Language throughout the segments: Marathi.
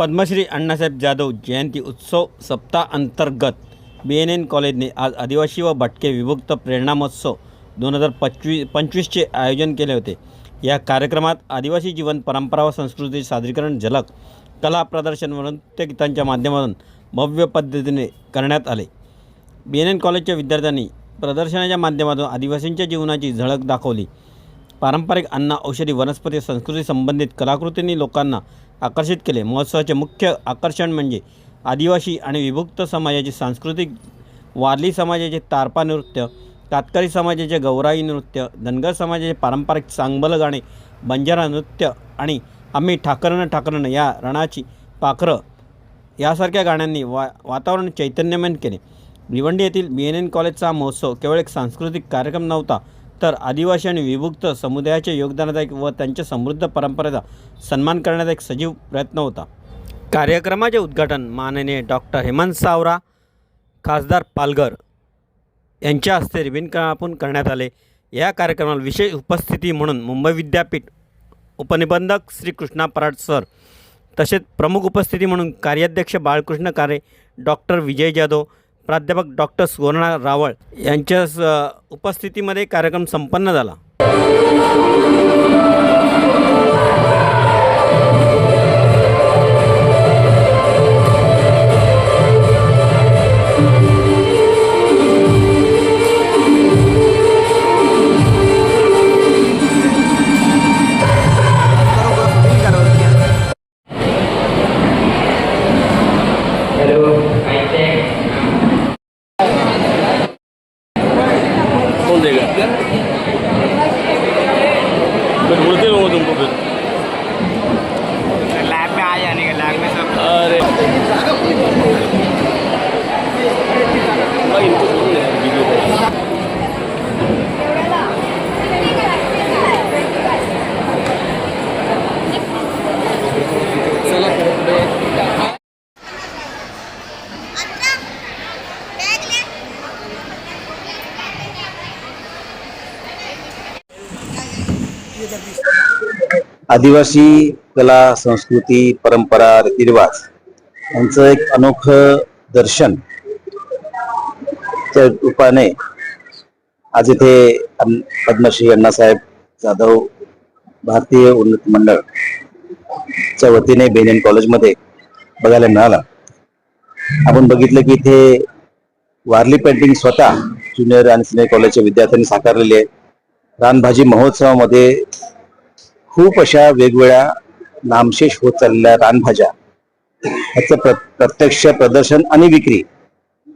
पद्मश्री अण्णासाहेब जाधव जयंती उत्सव सप्ताह अंतर्गत बी एन एन कॉलेजने आज आदिवासी व भटके विभक्त प्रेरणा महोत्सव दोन हजार पंचवीस पंचवीसचे आयोजन केले होते. या कार्यक्रमात आदिवासी जीवन परंपरा व संस्कृती सादरीकरण झलक कला प्रदर्शन व नृत्यगीतांच्या माध्यमातून भव्य पद्धतीने करण्यात आले. बी एन एन कॉलेजच्या विद्यार्थ्यांनी प्रदर्शनाच्या माध्यमातून आदिवासींच्या जीवनाची झळक दाखवली. पारंपरिक अन्न औषधी वनस्पती संस्कृती संबंधित कलाकृतींनी लोकांना आकर्षित केले. महोत्सवाचे मुख्य आकर्षण म्हणजे आदिवासी आणि विभक्त समाजाची सांस्कृतिक वारली समाजाचे तारपा नृत्य कातकरी समाजाचे गौराई नृत्य धनगर समाजाचे पारंपरिक चांगबल गाणे बंजारा नृत्य आणि आम्ही ठाकरणं ठाकरणं या रणाची पाखरं यासारख्या गाण्यांनी वा वातावरण चैतन्यमय केले. भिवंडी येथील बी एन एन कॉलेजचा महोत्सव केवळ एक सांस्कृतिक कार्यक्रम नव्हता तर आदिवासी आणि विभुक्त समुदायाच्या योगदानाचा एक व त्यांच्या समृद्ध परंपरेचा सन्मान करण्याचा एक सजीव प्रयत्न होता. कार्यक्रमाचे उद्घाटन माननीय डॉक्टर हेमंत सावरा खासदार पालघर यांच्या हस्ते रिबिनकापून करण्यात आले. या कार्यक्रमाला विशेष उपस्थिती म्हणून मुंबई विद्यापीठ उपनिबंधक श्री कृष्णा पराड सर तसेच प्रमुख उपस्थिती म्हणून कार्याध्यक्ष बाळकृष्ण कारे डॉक्टर विजय जाधव प्राध्यापक डॉक्टर सुवर्णा रावळ यांच्या स- उपस्थितीमध्ये कार्यक्रम संपन्न झाला. 我们这种部分。आदिवासी कला संस्कृती परंपरा रीतिरिवाज यांचं एक अनोखं दर्शन च्या रूपाने आज इथे पद्मश्री अण्णासाहेब जाधव भारतीय उन्नत मंडळ च्या वतीने बेनियन कॉलेजमध्ये बघायला मिळाला. आपण बघितलं की इथे वारली पेंटिंग स्वतः ज्युनियर आणि सिनियर कॉलेजच्या विद्यार्थ्यांनी साकारलेली आहे. रानभाजी महोत्सवामध्ये खूप अशा वेगवेगळ्या नामशेष होत चाललेल्या रानभाज्या. ह्याचं प्र प्रत्यक्ष प्रदर्शन आणि विक्री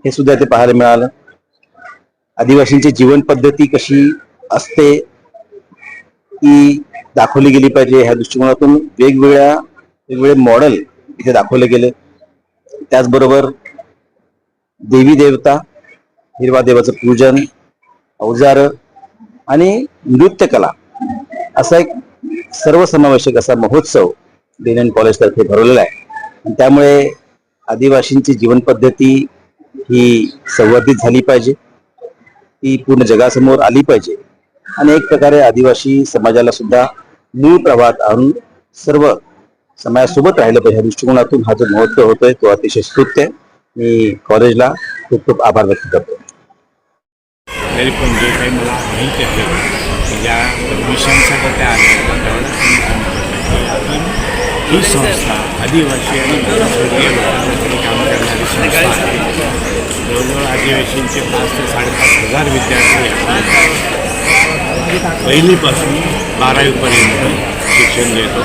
हे सुद्धा ते पाहायला मिळालं. आदिवासींची जीवन पद्धती कशी असते ती दाखवली गेली पाहिजे ह्या दृष्टिकोनातून. वेगवेगळ्या वेगवेगळे मॉडेल इथे दाखवले गेले. त्याचबरोबर देवी देवता हिरवा देवाचं पूजन अवजार आणि नृत्यकला. असा एक सर्वसमावेशक असा महोत्सव बेनन कॉलेजतर्फे भरवलेला आहे. आणि त्यामुळे आदिवासींची जीवनपद्धती ही संवर्धित झाली पाहिजे. ती पूर्ण जगासमोर आली पाहिजे. आणि एक प्रकारे आदिवासी समाजाला सुद्धा मूळ प्रवाहात आणून सर्व समाजासोबत राहिलं पाहिजे. ह्या दृष्टिकोनातून हा जो महोत्सव होतोय तो अतिशय स्तुत्य आहे. मी कॉलेजला खूप खूप आभार व्यक्त करतो. तरी पण जे काही मला माहिती आहे या विषयांसाठी त्या आल्या होत्या त्यावेळेस मी सांगितलं की आपण ही संस्था आदिवासी आणि मागासवर्गीय लोकांसाठी काम करणारी संस्था आहे जवळजवळ आदिवासींचे पाच ते साडेपाच हजार विद्यार्थी पहिलीपासून बारावीपर्यंत शिक्षण देतो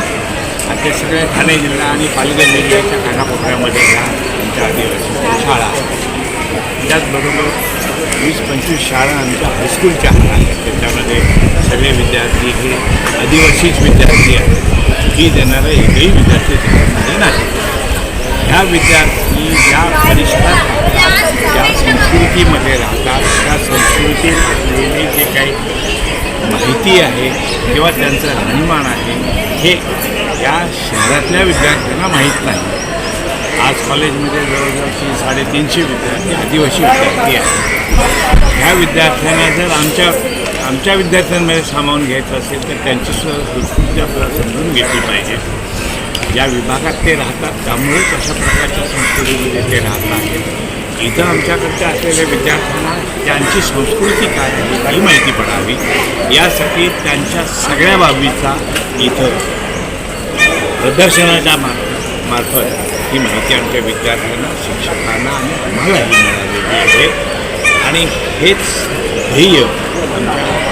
आणि ते सगळ्या ठाणे जिल्हा आणि पालघर जिल्ह्याच्या कानाकोपऱ्यामध्ये ह्या आमच्या आदिवासी शाळा आहेत. त्याचबरोबर वीस पंचवीस शाळा आमच्या हायस्कूलच्या आहेत. त्याच्यामध्ये सगळे विद्यार्थी हे आदिवासीच विद्यार्थी आहेत. फी देणारा एकही विद्यार्थी त्याच्यामध्ये नाही. ह्या विद्यार्थी ज्या परिसरात राहतात ज्या संस्कृतीमध्ये राहतात त्या संस्कृतीने जे काही माहिती आहे किंवा त्यांचं राहणीमान आहे हे या शहरातल्या विद्यार्थ्यांना माहीत नाही. आज कॉलेजमध्ये जवळजवळ साडेतीनशे विद्यार्थी आदिवासी विद्यार्थी आहेत. ह्या विद्यार्थ्यांना जर आमच्या आमच्या विद्यार्थ्यांमध्ये सामावून घ्यायचं असेल तर त्यांची संस्कृती आपल्याला समजून घेतली पाहिजे. ज्या विभागात ते राहतात त्यामुळेच कशा प्रकारच्या संस्कृतीमध्ये ते राहतात. इथं आमच्याकडच्या असलेल्या विद्यार्थ्यांना त्यांची संस्कृती काय आहे ही माहिती पडावी. यासाठी त्यांच्या सगळ्या बाबीचा इथं प्रदर्शनाच्या मा मार्फत ही माहिती आमच्या विद्यार्थ्यांना शिक्षकांना आणि आम्हालाही मिळालेली आहे. आणि हेच ध्येय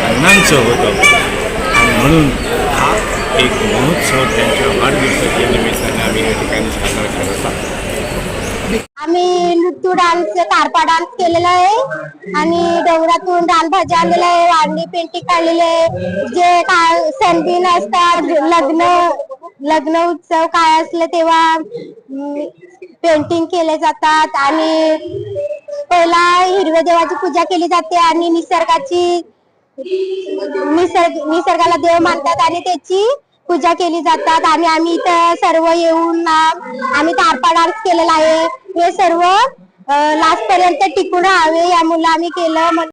आमच्या अण्णांचं होतं. आणि म्हणून हा एक महोत्सव त्यांच्या वाढदिवसाच्या निमित्ताने आम्ही या ठिकाणी साजरा करत आहोत. आम्ही नृत्य डान्स तारपा डान्स केलेला आहे आणि डोंगरातून डाल भाज्या आणलेला आहे वांगी पेंटिंग काढलेली आहे. जे काय सणबिन असतात लग्न लग्न उत्सव काय असलं तेव्हा पेंटिंग केले जातात आणि पहिला हिरव्या देवाची पूजा केली जाते आणि निसर्गाची निसर्ग निसर्गाला देव मानतात आणि त्याची पूजा केली जातात. आणि आम्ही इथं सर्व येऊन आम्ही तारपा डान्स केलेला आहे. हे सर्व लास्ट पर्यंत टिकून राहावे या मुलं आम्ही केलं. म्हण-